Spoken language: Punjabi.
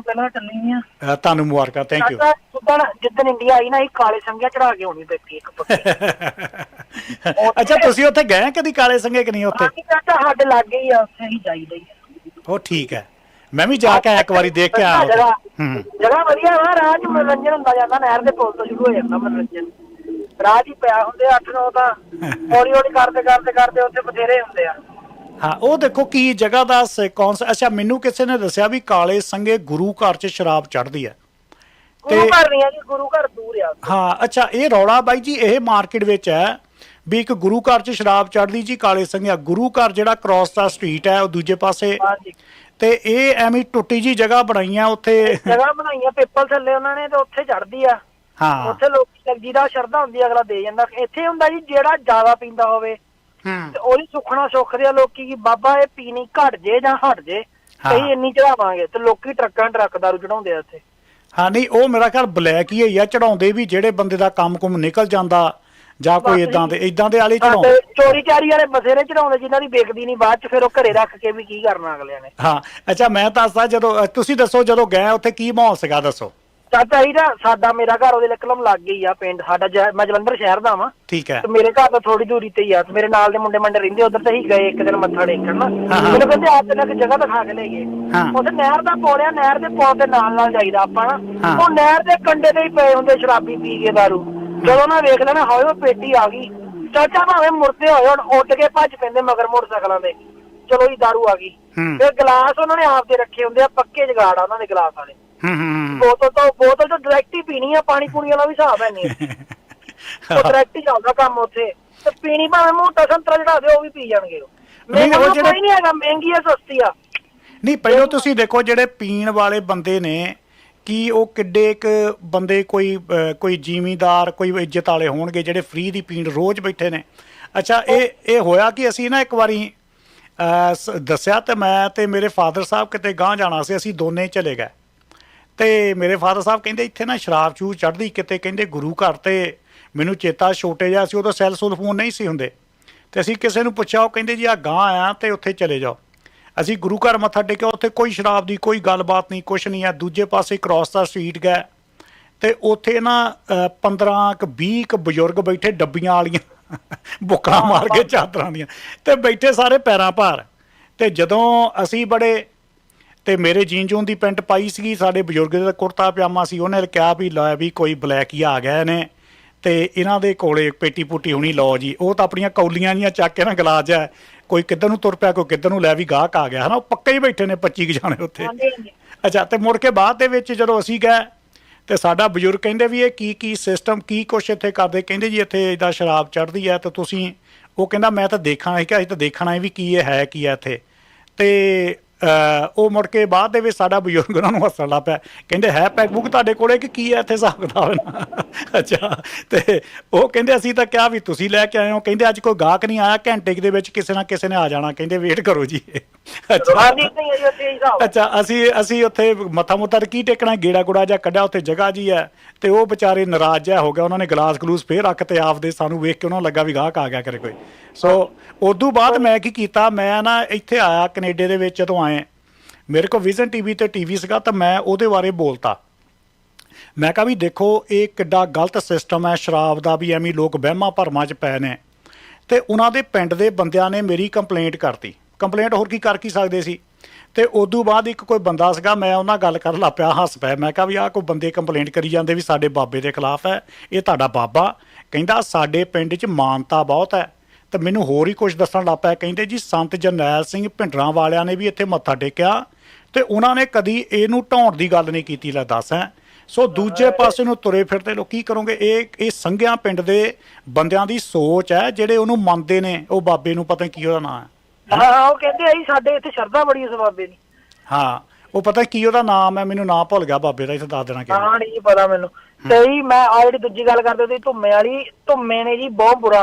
ਪਹਿਲਾਂ ਚੱਲੀ ਆ। ਤੁਹਾਨੂੰ ਮੁਬਾਰਕਾਂ ਥੈਂਕ ਯੂ ਜਿੱਦਣ ਜਿੱਦਣ ਇੰਡੀਆ ਆਈ ਨਾ ਇਹ ਕਾਲੇ ਸੰਗਿਆ ਚੜਾ ਕੇ ਆਉਣੀ ਪਈ ਇੱਕ ਪੱਕੀ ਅੱਛਾ ਤੁਸੀਂ ਉੱਥੇ ਗਏ ਕਦੀ ਕਾਲੇ ਸੰਗੇ ਕਿ ਨਹੀਂ ਉੱਥੇ? ਬਾਕੀ ਚਾਚਾ ਸਾਡੇ ਲਾਗੇ ਹੀ ਆ ਉੱਥੇ ਹੀ ਜਾਈਦਾ ਹੀ ਆ। ਉਹ ਠੀਕ ਹੈ। ਮੈਂ ਵੀ ਜਾ ਕੇ ਆਇਆ ਇੱਕ ਵਾਰੀ ਦੇਖ ਕੇ ਆਇਆ ਜਗ੍ਹਾ ਉੱਥੇ। ਹੂੰ। ਜਗ੍ਹਾ ਵਧੀਆ ਵਾ 'ਚ ਮਨੋਰੰਜਨ ਹੁੰਦਾ ਜਾਂਦਾ ਨਹਿਰ ਦੇ ਪੁਲ ਤੋਂ ਸ਼ੁਰੂ ਹੋ ਜਾਂਦਾ ਮਨੋਰੰਜਨ। 'ਚ ਹੀ ਪਿਆ ਹੁੰਦੇ 8-9 ਤਾਂ। ਹੌਲੀ ਹੌਲੀ ਕਰਦੇ ਕਰਦੇ ਕਰਦੇ ਉੱਥੇ ਬਥੇਰੇ ਹੁੰਦੇ ਆ। ਹਾਂ ਉਹ ਦੇਖੋ ਕੀ ਜਗ੍ਹਾ ਦਾ ਕੌਣ ਸਾ ਅੱਛਾ ਮੈਨੂੰ ਕਿਸੇ ਨੇ ਦੱਸਿਆ ਵੀ ਕਾਲੇ ਸੰਗੇ ਗੁਰੂ ਘਰ 'ਚ ਸ਼ਰਾਬ ਚੜ੍ਹਦੀ ਹੈ। ਗੁਰੂ ਤੇ- ਘਰ ਨਹੀਂ ਆ ਜੀ ਗੁਰੂ ਘਰ ਦੂਰ ਆ। ਹਾਂ ਅੱਛਾ ਇਹ ਰੌਲਾ ਬਾਈ ਜੀ ਇਹ ਮਾਰਕੀਟ ਵਿੱਚ ਹੈ ਵੀ ਇੱਕ ਗੁਰੂ ਘਰ 'ਚ ਸ਼ਰਾਬ ਚੜ੍ਹਦੀ ਜੀ ਕਾਲੇ ਸੰਗਿਆ ਗੁਰੂ ਘਰ ਜਿਹੜਾ ਕ੍ਰਾਸ ਦਾ ਸਟਰੀਟ ਹੈ ਉਹ ਦੂਜੇ ਪਾਸੇ ਹਾਂਜੀ ਤੇ ਇਹ ਐਵੇਂ ਟੁੱਟੀ ਜੀ ਜਗ੍ਹਾ ਬਣਾਈਆਂ ਉੱਥੇ ਜਗ੍ਹਾ ਬਣਾਈਆਂ ਪੇਪਲ ਥੱਲੇ ਉਹਨਾਂ ਨੇ ਤੇ ਉੱਥੇ ਚੜਦੀ ਆ। ਹਾਂ। ਉੱਥੇ ਲੋਕੀ ਜਿਹਦਾ ਸ਼ਰਧਾ ਹੁੰਦੀ ਅਗਲਾ ਦੇ ਜਾਂਦਾ। ਇੱਥੇ ਹੁੰਦਾ ਜੀ ਜਿਹੜਾ ਜ਼ਿਆਦਾ ਪੀਂਦਾ ਹੋਵੇ। ਤੇ ਉਹਦੀ ਸੁਖਣਾ ਸੁੱਖਦੇ ਆ ਲੋਕੀ ਕਿ ਬਾਬਾ ਇਹ ਪੀਣੀ ਘਟ ਜੇ ਜਾਂ ਹਟ ਜੇ ਹਾਂ। ਅਸੀਂ ਇੰਨੀ ਚੜਾਵਾਂਗੇ ਤੇ ਲੋਕੀ ਟਰੱਕਾਂ ਟਰੱਕ ਦਾਰੂ ਚੜਾਉਂਦੇ ਆ ਇੱਥੇ ਹਾਂ ਨਹੀਂ ਉਹ ਮੇਰਾ ਖਿਆਲ ਬਲੈਕ ਹੀ ਆ ਚੜਾਉਂਦੇ ਵੀ ਜਿਹੜੇ ਬੰਦੇ ਦਾ ਕੰਮ ਕੁਮ ਨਿਕਲ ਜਾਂਦਾ ਜਾਂ ਕੋਈ ਇਦਾਂ ਦੇ ਇਦਾਂ ਦੇ ਵਾਲੇ ਚੜਾਉਂਦੇ। ਚੋਰੀ ਚਾਰੀ ਵਾਲੇ ਬਸੇਰੇ ਚੜਾਉਂਦੇ ਜਿਨ੍ਹਾਂ ਦੀ ਵੇਚਦੀ ਨਹੀਂ ਬਾਅਦ ਚ ਫਿਰ ਉਹ ਘਰੇ ਰੱਖ ਕੇ ਵੀ ਕੀ ਕਰਨਾ ਅਗਲਿਆਂ ਨੇ। ਹਾਂ ਅੱਛਾ ਮੈਂ ਦੱਸਦਾ ਜਦੋਂ ਤੁਸੀਂ ਦੱਸੋ ਜਦੋਂ ਗਏ ਉੱਥੇ ਕੀ ਮਾਹੌਲ ਸੀਗਾ ਦੱਸੋ। ਚਾਚਾ ਜੀ ਦਾ ਸਾਡਾ ਮੇਰਾ ਘਰ ਉਹਦੇ ਲਕਲਮ ਲੱਗ ਗਈ ਆ ਪਿੰਡ ਸਾਡਾ ਜੈ- ਮੈਂ ਜਲੰਧਰ ਸ਼ਹਿਰ ਦਾ ਵਾਂ। ਠੀਕ ਹੈ। ਤੇ ਮੇਰੇ ਘਰ ਤੋਂ ਥੋੜੀ ਦੂਰੀ ਤੇ ਹੀ ਆ ਤੇ ਮੇਰੇ ਨਾਲ ਦੇ ਮੁੰਡੇ ਮੰਡੇ ਰਹਿੰਦੇ ਉਧਰ ਤੇ ਹੀ ਗਏ ਇੱਕ ਦਿਨ ਮੱਥਾ ਟੇਕਣ ਨਾ। ਹਾਂ, ਹਾਂ। ਮੈਨੂੰ ਕਹਿੰਦੇ ਆਪ ਤੈਨੂੰ ਇੱਕ ਜਗ੍ਹਾ ਦਿਖਾ ਕੇ ਲੈ ਗਏ। ਹਾਂ। ਉੱਥੇ ਨਹਿਰ ਦਾ ਪੋੜਿਆ ਨਹਿਰ ਦੇ ਪੌੜ ਦੇ ਨਾਲ ਨਾਲ ਜਾਈਦਾ ਆਪਾਂ ਹਾਂ। ਨਾ ਉਹ ਨਹਿਰ ਦੇ ਕੰਢੇ ਤੇ ਹੀ ਪਏ ਹੁੰਦੇ ਸ਼ਰਾਬੀ ਪੀ ਕੇ ਦਾਰੂ। ਜਦੋਂ ਨਾ ਵੇਖ ਲੈਣਾ ਹੋਏ ਉਹ ਪੇਟੀ ਆ ਗਈ। ਚਾਚਾ ਭਾਵੇਂ ਮੁਰਦੇ ਹੋਏ ਹੁਣ ਉੱਡ ਕੇ ਭੱਜ ਪੈਂਦੇ ਮਗਰ ਮੋਟਰਸਾਈਕਲਾਂ ਦੇ ਚਲੋ ਜੀ ਦਾਰੂ ਆ ਗਈ। ਹੂੰ। ਤੇ ਗਲਾਸ ਉਹਨਾਂ ਨੇ ਆਪ ਦੇ ਰੱਖੇ ਹੁੰਦੇ ਆ ਪੱਕੇ ਜਗਾੜ ਆ ਉਹਨਾਂ ਦੇ ਗਲਾਸ ਵਾਲੇ। ਹੂੰ ਬੋਤਲ ਤੋਂ ਬੋਤਲ ਤੋਂ ਡਾਇਰੈਕਟ ਹੀ ਪੀਣੀ ਆ ਪਾਣੀ ਪੂਣੀ ਵਾਲਾ ਵੀ ਹਿਸਾਬ ਹੈ ਨਹੀਂ। ਉਹ ਡਾਇਰੈਕਟ ਹੀ ਚੱਲਦਾ ਕੰਮ ਉੱਥੇ। ਤੇ ਪੀਣੀ ਭਾਵੇਂ ਮੋਟਾ ਸੰਤਰਾ ਚੜਾ ਦਿਓ ਉਹ ਵੀ ਪੀ ਜਾਣਗੇ ਨਹੀਂ, ਉਹ ਜਿਹੜੇ- ਕੋਈ ਨਹੀਂ ਹੈਗਾ ਮਹਿੰਗੀ ਆ ਸਸਤੀ ਆ। ਨਹੀਂ ਪਹਿਲਾਂ ਤੁਸੀਂ ਦੇਖੋ ਜਿਹੜੇ ਪੀਣ ਵਾਲੇ ਬੰਦੇ ਨੇ ਕੀ ਉਹ ਕਿੱਡੇ ਇੱਕ ਬੰਦੇ ਕੋਈ ਕੋਈ ਜ਼ਿਮੀਂਦਾਰ ਕੋਈ ਇੱਜ਼ਤ ਵਾਲੇ ਹੋਣਗੇ ਜਿਹੜੇ ਫ੍ਰੀ ਦੀ ਪੀਣ ਰੋਜ਼ ਬੈਠੇ ਨੇ? ਅੱਛਾ ਇਹ ਇਹ ਹੋਇਆ ਕਿ? ਅਸੀਂ ਨਾ ਇੱਕ ਵਾਰੀ ਦੱਸਿਆ ਤੇ ਮੈਂ ਤੇ ਮੇਰੇ ਫਾਦਰ ਸਾਹਿਬ ਕਿਤੇ ਗਾਂ ਜਾਣਾ ਸੀ ਅਸੀਂ ਦੋਨੇ ਚਲੇ ਗਏ। ਤੇ ਮੇਰੇ ਫਾਦਰ ਸਾਹਿਬ ਕਹਿੰਦੇ ਇੱਥੇ ਨਾ ਸ਼ਰਾਬ ਚੂ ਚੜਦੀ ਕਿਤੇ ਕਹਿੰਦੇ ਗੁਰੂ ਘਰ ਤੇ ਮੈਨੂੰ ਚੇਤਾ ਛੋਟੇ ਜਿਹਾ ਸੀ ਉਦੋਂ ਸੈੱਲ ਸੁਲ ਫੋਨ ਨਹੀਂ ਸੀ ਹੁੰਦੇ। ਤੇ ਅਸੀਂ ਕਿਸੇ ਨੂੰ ਪੁੱਛਿਆ ਉਹ ਕਹਿੰਦੇ ਜੀ ਆ ਗਾਂ ਆਇਆ ਤੇ ਉੱਥੇ ਚਲੇ ਜਾਓ। ਅਸੀਂ ਗੁਰੂ ਘਰ ਮੱਥਾ ਟੇਕਿਆ ਉੱਥੇ ਕੋਈ ਸ਼ਰਾਬ ਦੀ ਕੋਈ ਗੱਲਬਾਤ ਨਹੀਂ ਕੁਛ ਨਹੀਂ ਆ। ਦੂਜੇ ਪਾਸੇ ਕ੍ਰਾਸ ਦਾ ਸਟਰੀਟ ਗਏ ਤੇ ਉੱਥੇ ਨਾ ਅਹ, 15 ਕ 20 ਕ ਬਜ਼ੁਰਗ ਬੈਠੇ ਡੱਬੀਆਂ ਵਾਲੀਆਂ ਬੁੱਕਾਂ ਮਾਰ ਕੇ ਚਾਦਰਾਂ ਦੀਆਂ। ਤੇ ਬੈਠੇ ਸਾਰੇ ਪੈਰਾਂ ਭਾਰ। ਤੇ ਜਦੋਂ ਅਸੀਂ ਬੜੇ ਤੇ ਮੇਰੇ ਜੀਨ ਜੂਨ ਦੀ ਪੈਂਟ ਪਾਈ ਸੀਗੀ ਸਾਡੇ ਬਜ਼ੁਰਗ ਦਾ ਕੁੜਤਾ ਪਜਾਮਾ ਸੀ ਉਹਨੇ ਕਿਹਾ ਵੀ ਲੈ ਵੀ ਕੋਈ ਬਲੈਕ ਹੀ ਆ ਗਏ ਨੇ ਤੇ ਇਹਨਾਂ ਦੇ ਕੋਲੇ ਪੇਟੀ ਪੁੱਟੀ ਹੋਣੀ ਲਓ ਜੀ ਉਹ ਤਾਂ ਆਪਣੀਆਂ ਕੌਲੀਆਂ ਜੀਆਂ ਚੱਕ ਕੇ ਨਾ ਗਲਾਸ ਜਾ ਕੋਈ ਕਿੱਧਰ ਨੂੰ ਤੁਰ ਪਿਆ ਕੋਈ ਕਿੱਧਰ ਨੂੰ ਲੈ ਵੀ ਗਾਹਕ ਆ ਗਿਆ ਹਨਾ ਉਹ ਪੱਕੇ ਹੀ ਬੈਠੇ ਨੇ 25 ਕੁ ਜਾਣੇ ਉੱਥੇ। ਅੱਛਾ ਤੇ ਮੁੜ ਕੇ ਬਾਅਦ ਦੇ ਵਿੱਚ ਜਦੋਂ ਅਸੀਂ ਗਏ ਤੇ ਸਾਡਾ ਬਜ਼ੁਰਗ ਕਹਿੰਦੇ ਵੀ ਇਹ ਕੀ ਕੀ ਸਿਸਟਮ ਕੀ ਕੁਛ ਇੱਥੇ ਕਰਦੇ ਕਹਿੰਦੇ ਜੀ ਇੱਥੇ ਇਦਾਂ ਸ਼ਰਾਬ ਚੜ੍ਹਦੀ ਹੈ ਤੇ ਤੁਸੀਂ ਉਹ ਕਹਿੰਦਾ ਮੈਂ ਤਾਂ ਦੇਖਣਾ ਹੈ ਕਿ ਅਸੀਂ ਤਾਂ ਦੇਖਣਾ ਹੈ ਵੀ ਕੀ ਇਹ ਹੈ ਕੀ ਹੈ ਇੱਥੇ। ਤੇ ਉਹ ਮੁੜ ਕੇ ਬਾਅਦ ਦੇ ਵਿੱਚ ਸਾਡਾ ਬਜ਼ੁਰਗ ਉਹਨਾਂ ਨੂੰ ਹੱਸਣ ਲੱਗ ਪਿਆ। ਕਹਿੰਦੇ ਹੈ ਪੈਕ ਬੁੱਕ ਤੁਹਾਡੇ ਕੋਲੇ ਕਿ ਕੀ ਹੈ ਇੱਥੇ ਹਿਸਾਬ ਕਿਤਾਬ ਅੱਛਾ ਤੇ ਉਹ ਕਹਿੰਦੇ ਅਸੀਂ ਤਾਂ ਕਿਹਾ ਵੀ ਤੁਸੀਂ ਲੈ ਕੇ ਆਏ ਹੋ। ਕਹਿੰਦੇ ਅੱਜ ਕੋਈ ਗਾਹਕ ਨਹੀਂ ਆਇਆ ਘੰਟੇ ਦੇ ਵਿੱਚ ਕਿਸੇ ਨਾ ਕਿਸੇ ਨੇ ਆ ਜਾਣਾ। ਕਹਿੰਦੇ ਵੇਟ ਕਰੋ ਜੀ। ਅੱਛਾ। ਅੱਛਾ ਅਸੀਂ ਅਸੀਂ ਉੱਥੇ ਮੱਥਾ ਮੁੱਥਾ ਕੀ ਟੇਕਣਾ? ਗੇੜਾ ਗੁੜਾ ਜਾਂ ਕੱਢਿਆ ਉੱਥੇ ਜਗ੍ਹਾ ਜੀ ਹੈ। ਤੇ ਉਹ ਵਿਚਾਰੇ ਨਾਰਾਜ਼ ਜਿਹਾ ਹੋ ਗਿਆ। ਉਹਨਾਂ ਨੇ ਗਲਾਸ ਗਲੂਸ ਫੇਰ ਰੱਖ ਤੇ ਆਪਦੇ ਸਾਨੂੰ ਵੇਖ ਕੇ ਉਹਨਾਂ ਨੂੰ ਲੱਗਾ ਵੀ ਗਾਹਕ ਆ ਗਿਆ ਕਰੇ ਕੋਈ। ਸੋ ਉਦੋਂ ਬਾਅਦ ਮੈਂ ਕੀ ਕੀਤਾ, ਮੈਂ ਨਾ ਇੱਥੇ ਆਇਆ, ਕੈਨੇਡਾ ਦੇ ਵਿੱਚ ਜਦੋਂ ਆਏ। ਮੇਰੇ ਕੋਲ ਵਿਜ਼ਨ ਟੀਵੀ ਤੇ ਟੀਵੀ ਸੀਗਾ ਤਾਂ ਮੈਂ ਉਹਦੇ ਬਾਰੇ ਬੋਲਤਾ। ਮੈਂ ਕਿਹਾ ਵੀ ਦੇਖੋ, ਇਹ ਕਿੱਡਾ ਗਲਤ ਸਿਸਟਮ ਹੈ, ਸ਼ਰਾਬ ਦਾ ਵੀ ਐਵੇਂ ਲੋਕ ਵਹਿਮਾਂ ਭਰਮਾਂ 'ਚ ਪਏ ਨੇ। ਤੇ ਉਹਨਾਂ ਦੇ ਪਿੰਡ ਦੇ ਬੰਦਿਆਂ ਨੇ ਮੇਰੀ ਕੰਪਲੇਂਟ ਕਰਤੀ। ਕੰਪਲੇਂਟ ਹੋਰ ਕੀ ਕਰ ਕੀ ਸਕਦੇ ਸੀ? ਤੇ ਉਦੋਂ ਬਾਅਦ ਇੱਕ ਕੋਈ ਬੰਦਾ ਸੀਗਾ, ਮੈਂ ਉਹਨਾਂ ਗੱਲ ਕਰਨ ਲੱਗ ਪਿਆ, ਹੱਸ ਪਿਆ। ਮੈਂ ਕਿਹਾ ਵੀ ਆਹ ਕੋਈ ਬੰਦੇ ਕੰਪਲੇਂਟ ਕਰੀ ਜਾਂਦੇ ਵੀ ਸਾਡੇ ਬਾਬੇ ਦੇ ਖਿਲਾਫ ਹੈ, ਇਹ ਤੁਹਾਡਾ ਬਾਬਾ। ਕਹਿੰਦਾ, ਸਾਡੇ ਪਿੰਡ 'ਚ ਮਾਨਤਾ ਬਹੁਤ ਹੈ। ਤੇ ਮੈਨੂੰ ਹੋਰ ਹੀ ਕੁਝ ਦੱਸਣ ਲੱਗ ਪਿਆ। ਕਹਿੰਦੇ ਜੀ ਸੰਤ ਜਰਨੈਲ ਸਿੰਘ ਭਿੰਡਰਾਂ ਵਾਲਿਆਂ ਨੇ ਵੀ ਇੱਥੇ ਮੱਥਾ ਟੇਕਿਆ ਤੇ ਉਹਨਾਂ ਨੇ ਕਦੀ ਇਹਨੂੰ ਢਾਉਣ ਦੀ ਗੱਲ ਨਹੀਂ ਕੀਤੀ ਲੈ ਦੱਸ ਹੈ। ਸੋ ਦੂਜੇ ਪਾਸੇ ਨੂੰ ਤੁਰੇ ਫਿਰਦੇ ਲੋਕ ਕੀ ਕਰੋਗੇ? ਇਹ ਇਹ ਸੰਘਿਆਂ ਪਿੰਡ ਦੇ ਬੰਦਿਆਂ ਦੀ ਸੋਚ ਹੈ ਜਿਹੜੇ ਉਹਨੂੰ ਮੰਨਦੇ ਨੇ ਉਹ ਬਾਬੇ ਨੂੰ ਪਤਾ ਕੀ ਉਹਦਾ ਨਾਂ ਹੈ। ਹਾਂ ਉਹ ਕਹਿੰਦੇ ਆ ਜੀ ਸਾਡੇ ਇੱਥੇ ਸ਼ਰਧਾ ਬੜੀ ਉਸ ਬਾਬੇ ਦੀ। ਹਾਂ ਉਹ ਪਤਾ ਕੀ ਉਹਦਾ ਨਾਮ ਹੈ ਮੈਨੂੰ ਨਾਂ ਭੁੱਲ ਗਿਆ ਬਾਬੇ ਦਾ ਇੱਥੇ ਦੱਸ ਦੇਣਾ ਕਿ ਹਾਂ ਨਹੀਂ ਪਤਾ ਮੈਨੂੰ। ਜੀ ਮੈਂ ਆ ਜਿਹੜੀ ਦੂਜੀ ਗੱਲ ਕਰਦੇ ਤੁਸੀਂ ਧੁੰਮੇ ਵਾਲੀ ਧੁੰਮੇ ਨੇ ਜੀ ਬਹੁਤ ਬੁਰਾ